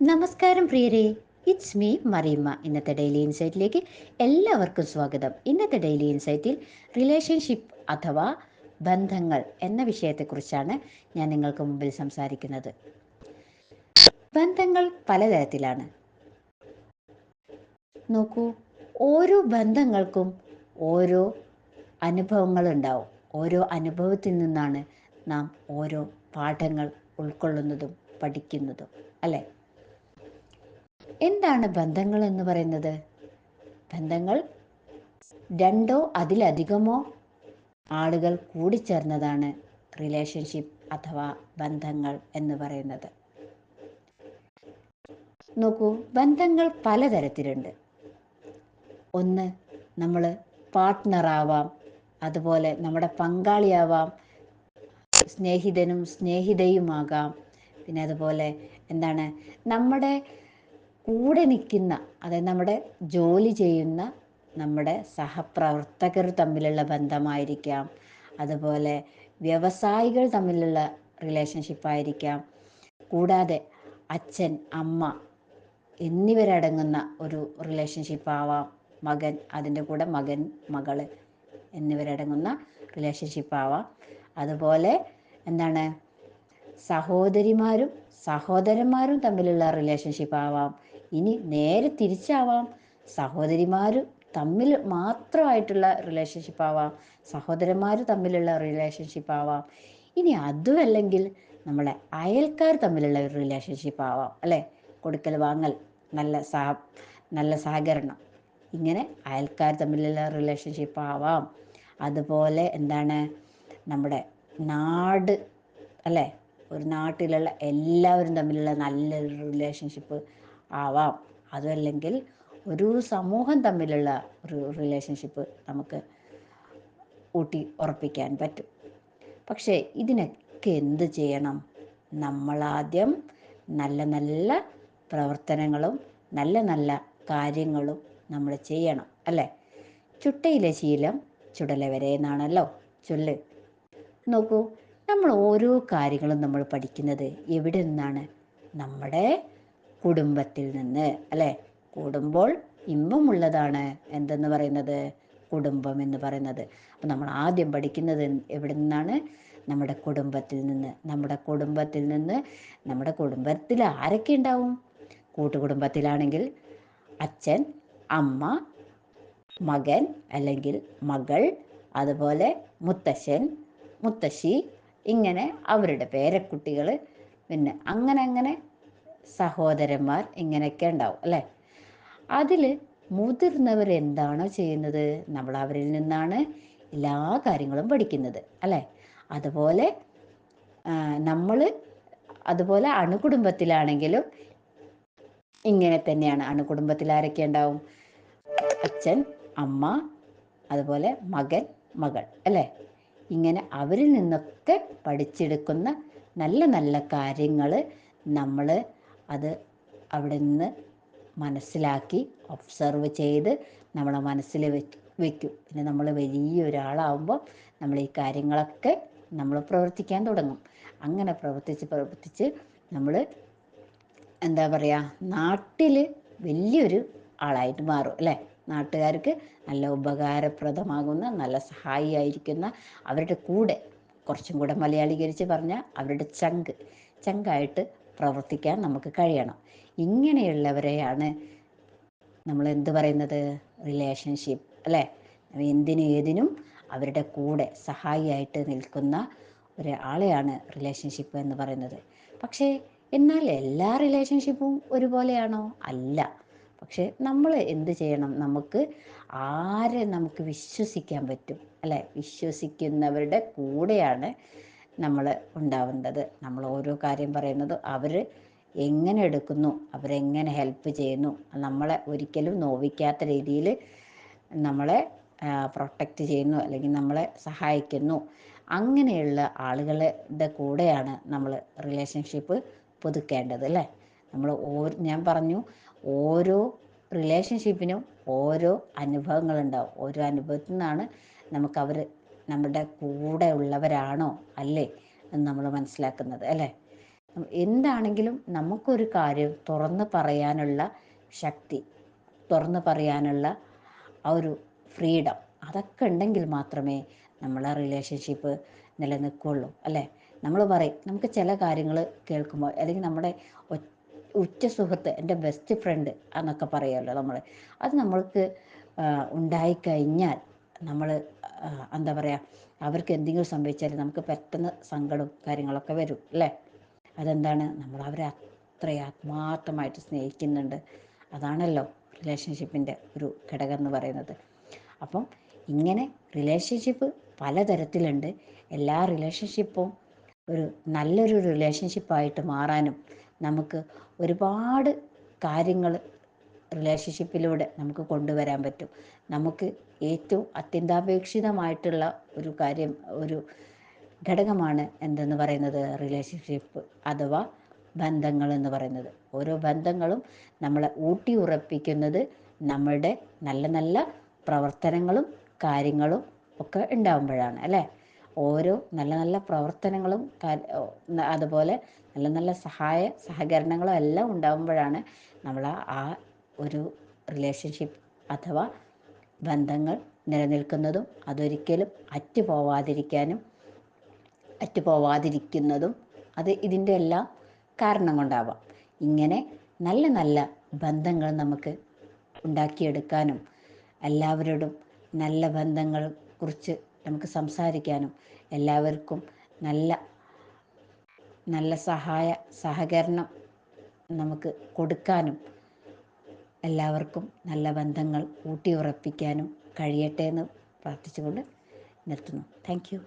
നമസ്കാരം പ്രിയരെ. It's me Mariyamma. ഇന്നത്തെ ഡെയിലി ഇൻസൈറ്റിലേക്ക് എല്ലാവർക്കും സ്വാഗതം. ഇന്നത്തെ ഡെയിലി ഇൻസൈറ്റിൽ റിലേഷൻഷിപ്പ് അഥവാ ബന്ധങ്ങൾ എന്ന വിഷയത്തെക്കുറിച്ചാണ് ഞാൻ നിങ്ങൾക്ക് മുമ്പിൽ സംസാരിക്കുന്നത്. ബന്ധങ്ങൾ പലതരത്തിലാണ്. നോക്കൂ ഓരോ ബന്ധങ്ങൾക്കും ഓരോ അനുഭവങ്ങളുണ്ടാവും. ഓരോ അനുഭവത്തിൽ നിന്നാണ് നാം ഓരോ പാഠങ്ങൾ ഉൾക്കൊള്ളുന്നതും പഠിക്കുന്നതും അല്ലേ? എന്താണ് ബന്ധങ്ങൾ എന്ന് പറയുന്നത്? ബന്ധങ്ങൾ രണ്ടോ അതിലധികമോ ആളുകൾ കൂടിച്ചേർന്നതാണ് റിലേഷൻഷിപ്പ് അഥവാ ബന്ധങ്ങൾ എന്ന് പറയുന്നത്. നോക്കൂ ബന്ധങ്ങൾ പലതരത്തിലുണ്ട്. ഒന്ന് നമ്മൾ പാർട്ട്ണറാവാം അതുപോലെ നമ്മുടെ പങ്കാളിയാവാം. സ്നേഹിതനും സ്നേഹിതയുമാകാം. പിന്നെ അതുപോലെ എന്താണ്? നമ്മുടെ കൂടെ നിൽക്കുന്ന അതായത് നമ്മുടെ ജോലി ചെയ്യുന്ന നമ്മുടെ സഹപ്രവർത്തകർ തമ്മിലുള്ള ബന്ധമായിരിക്കാം. അതുപോലെ വ്യവസായികൾ തമ്മിലുള്ള റിലേഷൻഷിപ്പ് ആയിരിക്കാം. കൂടാതെ അച്ഛൻ അമ്മ എന്നിവരടങ്ങുന്ന ഒരു റിലേഷൻഷിപ്പ് ആവാം. മകൻ അതിന്റെ കൂടെ മകൻ മകൾ എന്നിവരടങ്ങുന്ന റിലേഷൻഷിപ്പ് ആവാം. അതുപോലെ എന്താണ്? സഹോദരിമാരും സഹോദരന്മാരും തമ്മിലുള്ള റിലേഷൻഷിപ്പ് ആവാം. ഇനി നേരെ തിരിച്ചാവാം. സഹോദരിമാരും തമ്മിൽ മാത്രമായിട്ടുള്ള റിലേഷൻഷിപ്പ് ആവാം. സഹോദരന്മാർ തമ്മിലുള്ള റിലേഷൻഷിപ്പ് ആവാം. ഇനി അതുമല്ലെങ്കിൽ നമ്മളെ അയൽക്കാർ തമ്മിലുള്ള ഒരു റിലേഷൻഷിപ്പ് ആവാം അല്ലേ? കൊടുക്കൽ വാങ്ങൽ നല്ല സഹ നല്ല സഹകരണം. ഇങ്ങനെ അയൽക്കാർ തമ്മിലുള്ള റിലേഷൻഷിപ്പ് ആവാം. അതുപോലെ എന്താണ്? നമ്മുടെ നാട് അല്ലേ? ഒരു നാട്ടിലുള്ള എല്ലാവരും തമ്മിലുള്ള നല്ലൊരു റിലേഷൻഷിപ്പ് ആവാം. അതല്ലെങ്കിൽ ഒരു സമൂഹം തമ്മിലുള്ള ഒരു റിലേഷൻഷിപ്പ് നമുക്ക് ഊട്ടി ഉറപ്പിക്കാൻ പറ്റും. പക്ഷേ ഇതിനൊക്കെ എന്ത് ചെയ്യണം? നമ്മളാദ്യം നല്ല നല്ല പ്രവർത്തനങ്ങളും നല്ല നല്ല കാര്യങ്ങളും നമ്മൾ ചെയ്യണം അല്ലേ? ചുട്ടയിലെ ശീലം ചുടല വരെ എന്നാണല്ലോ ചൊല്ല്. നോക്കൂ നമ്മൾ ഓരോ കാര്യങ്ങളും നമ്മൾ പഠിക്കുന്നത് എവിടെ നിന്നാണ്? നമ്മുടെ കുടുംബത്തിൽ നിന്ന് അല്ലേ? കൂടുമ്പോൾ ഇമ്പമുള്ളതാണ് എന്തെന്ന് പറയുന്നത്? കുടുംബം എന്ന് പറയുന്നത്. അപ്പം നമ്മൾ ആദ്യം പഠിക്കുന്നത് എവിടെ നിന്നാണ്? നമ്മുടെ കുടുംബത്തിൽ നിന്ന്. നമ്മുടെ കുടുംബത്തിൽ നിന്ന് നമ്മുടെ കുടുംബത്തിൽ ആരൊക്കെ ഉണ്ടാവും? കൂട്ടുകുടുംബത്തിലാണെങ്കിൽ അച്ഛൻ അമ്മ മകൻ അല്ലെങ്കിൽ മകൾ അതുപോലെ മുത്തശ്ശൻ മുത്തശ്ശി ഇങ്ങനെ അവരുടെ പേരക്കുട്ടികൾ പിന്നെ അങ്ങനെ അങ്ങനെ സഹോദരന്മാർ ഇങ്ങനെയൊക്കെ ഉണ്ടാവും അല്ലേ? അതിൽ മുതിർന്നവർ എന്താണോ ചെയ്യുന്നത്? നമ്മൾ അവരിൽ നിന്നാണ് എല്ലാ കാര്യങ്ങളും പഠിക്കുന്നത് അല്ലേ? അതുപോലെ നമ്മൾ അതുപോലെ അണുകുടുംബത്തിലാണെങ്കിലും ഇങ്ങനെ തന്നെയാണ്. അണുകുടുംബത്തിൽ ആരൊക്കെ ഉണ്ടാവും? അച്ഛൻ അമ്മ അതുപോലെ മകൻ മകൾ അല്ലേ? ഇങ്ങനെ അവരിൽ നിന്നൊക്കെ പഠിച്ചെടുക്കുന്ന നല്ല നല്ല കാര്യങ്ങൾ നമ്മൾ അത് അവിടെ നിന്ന് മനസ്സിലാക്കി ഒബ്സർവ് ചെയ്ത് നമ്മളെ മനസ്സിൽ വെക്കും. പിന്നെ നമ്മൾ വലിയ വലിയൊരാളാവുമ്പോൾ നമ്മൾ ഈ കാര്യങ്ങളൊക്കെ നമ്മൾ പ്രവർത്തിക്കാൻ തുടങ്ങും. അങ്ങനെ പ്രവർത്തിച്ച് പ്രവർത്തിച്ച് നമ്മൾ എന്താ പറയുക നാട്ടിൽ വലിയൊരു ആളായിട്ട് മാറും അല്ലേ? നാട്ടുകാർക്ക് നല്ല ഉപകാരപ്രദമാകുന്ന നല്ല സഹായിയായിരിക്കുന്ന അവരുടെ കൂടെ കുറച്ചും കൂടെ മലയാളീകരിച്ച് പറഞ്ഞാൽ അവരുടെ ചങ്ക്. ചങ്കായിട്ട് പ്രവർത്തിക്കാൻ നമുക്ക് കഴിയണം. ഇങ്ങനെയുള്ളവരെയാണ് നമ്മൾ എന്ത് പറയുന്നത്? റിലേഷൻഷിപ്പ് അല്ലേ? എന്തിനും ഏതിനും അവരുടെ കൂടെ സഹായിയായിട്ട് നിൽക്കുന്ന ഒരാളെയാണ് റിലേഷൻഷിപ്പ് എന്ന് പറയുന്നത്. പക്ഷേ എന്നാൽ എല്ലാ റിലേഷൻഷിപ്പും ഒരുപോലെയാണോ? അല്ല. പക്ഷെ നമ്മൾ എന്ത് ചെയ്യണം? നമുക്ക് ആരെ നമുക്ക് വിശ്വസിക്കാൻ പറ്റും? അല്ലെ? വിശ്വസിക്കുന്നവരുടെ കൂടെയാണ് നമ്മൾ ഉണ്ടാവുന്നത് നമ്മൾ ഓരോ കാര്യം പറയുന്നത് അവർ എങ്ങനെ എടുക്കുന്നു അവരെങ്ങനെ ഹെൽപ്പ് ചെയ്യുന്നു നമ്മളെ ഒരിക്കലും നോവിക്കാത്ത രീതിയിൽ നമ്മളെ പ്രൊട്ടക്റ്റ് ചെയ്യുന്നു അല്ലെങ്കിൽ നമ്മളെ സഹായിക്കുന്നു. അങ്ങനെയുള്ള ആളുകളുടെ കൂടെയാണ് നമ്മൾ റിലേഷൻഷിപ്പ് പുതുക്കേണ്ടത് അല്ലേ? നമ്മൾ ഓരോ ഞാൻ പറഞ്ഞു ഓരോ റിലേഷൻഷിപ്പിനും ഓരോ അനുഭവങ്ങളുണ്ടാവും. ഓരോ അനുഭവത്തിൽ നിന്നാണ് നമുക്ക് അവർ നമ്മുടെ കൂടെ ഉള്ളവരാണോ അല്ലേ എന്ന് നമ്മൾ മനസ്സിലാക്കുന്നത് അല്ലേ? എന്താണെങ്കിലും നമുക്കൊരു കാര്യം തുറന്ന് പറയാനുള്ള ശക്തി തുറന്ന് പറയാനുള്ള ആ ഒരു ഫ്രീഡം അതൊക്കെ ഉണ്ടെങ്കിൽ മാത്രമേ നമ്മളെ റിലേഷൻഷിപ്പ് നിലനിൽക്കുള്ളൂ അല്ലേ? നമ്മൾ പറയും നമുക്ക് ചില കാര്യങ്ങൾ കേൾക്കുമ്പോൾ അല്ലെങ്കിൽ നമ്മുടെ ഉച്ച സുഹൃത്ത് എന്റെ ബെസ്റ്റ് ഫ്രണ്ട് എന്നൊക്കെ പറയുമല്ലോ നമ്മൾ അത് നമ്മൾക്ക് ഉണ്ടായിക്കഴിഞ്ഞാൽ നമ്മൾ എന്താ പറയുക അവർക്ക് എന്തെങ്കിലും സംഭവിച്ചാൽ നമുക്ക് പെട്ടെന്ന് സങ്കടവും കാര്യങ്ങളൊക്കെ വരും അല്ലേ? അതെന്താണ്? നമ്മൾ അവരെ അത്ര ആത്മാർത്ഥമായിട്ട് സ്നേഹിക്കുന്നുണ്ട്. അതാണല്ലോ റിലേഷൻഷിപ്പിന്റെ ഒരു ഘടകം എന്ന് പറയുന്നത്. അപ്പം ഇങ്ങനെ റിലേഷൻഷിപ്പ് പലതരത്തിലുണ്ട്. എല്ലാ റിലേഷൻഷിപ്പും ഒരു നല്ലൊരു റിലേഷൻഷിപ്പായിട്ട് മാറാനും നമുക്ക് ഒരുപാട് കാര്യങ്ങൾ റിലേഷൻഷിപ്പിലൂടെ നമുക്ക് കൊണ്ടുവരാൻ പറ്റും. നമുക്ക് ഏറ്റവും അത്യന്താപേക്ഷിതമായിട്ടുള്ള ഒരു കാര്യം ഒരു ഘടകമാണ് എന്തെന്ന് പറയുന്നത്? റിലേഷൻഷിപ്പ് അഥവാ ബന്ധങ്ങൾ എന്ന് പറയുന്നത്. ഓരോ ബന്ധങ്ങളും നമ്മളെ ഊട്ടി ഉറപ്പിക്കുന്നത് നമ്മളുടെ നല്ല നല്ല പ്രവർത്തനങ്ങളും കാര്യങ്ങളും ഒക്കെ ഉണ്ടാകുമ്പോഴാണ് അല്ലേ? ഓരോ നല്ല നല്ല പ്രവർത്തനങ്ങളും അതുപോലെ നല്ല നല്ല സഹായ സഹകരണങ്ങളും എല്ലാം ഉണ്ടാകുമ്പോഴാണ് നമ്മൾ ആ ഒരു റിലേഷൻഷിപ്പ് അഥവാ ബന്ധങ്ങൾ നിലനിൽക്കുന്നതും അതൊരിക്കലും അറ്റുപോവാതിരിക്കാനും അറ്റുപോവാതിരിക്കുന്നതും അത് ഇതിന്റെ എല്ലാം കാരണം കൊണ്ടാവാം. ഇങ്ങനെ നല്ല നല്ല ബന്ധങ്ങൾ നമുക്ക് ഉണ്ടാക്കിയെടുക്കാനും എല്ലാവരോടും നല്ല ബന്ധങ്ങൾ കുറിച്ച് നമുക്ക് സംസാരിക്കാനും എല്ലാവർക്കും നല്ല നല്ല സഹായ സഹകരണം നമുക്ക് കൊടുക്കാനും എല്ലാവർക്കും നല്ല ബന്ധങ്ങൾ ഊട്ടിയുറപ്പിക്കാനും കഴിയട്ടെ എന്ന് പ്രാർത്ഥിച്ചുകൊണ്ട് നിർത്തുന്നു താങ്ക് യു.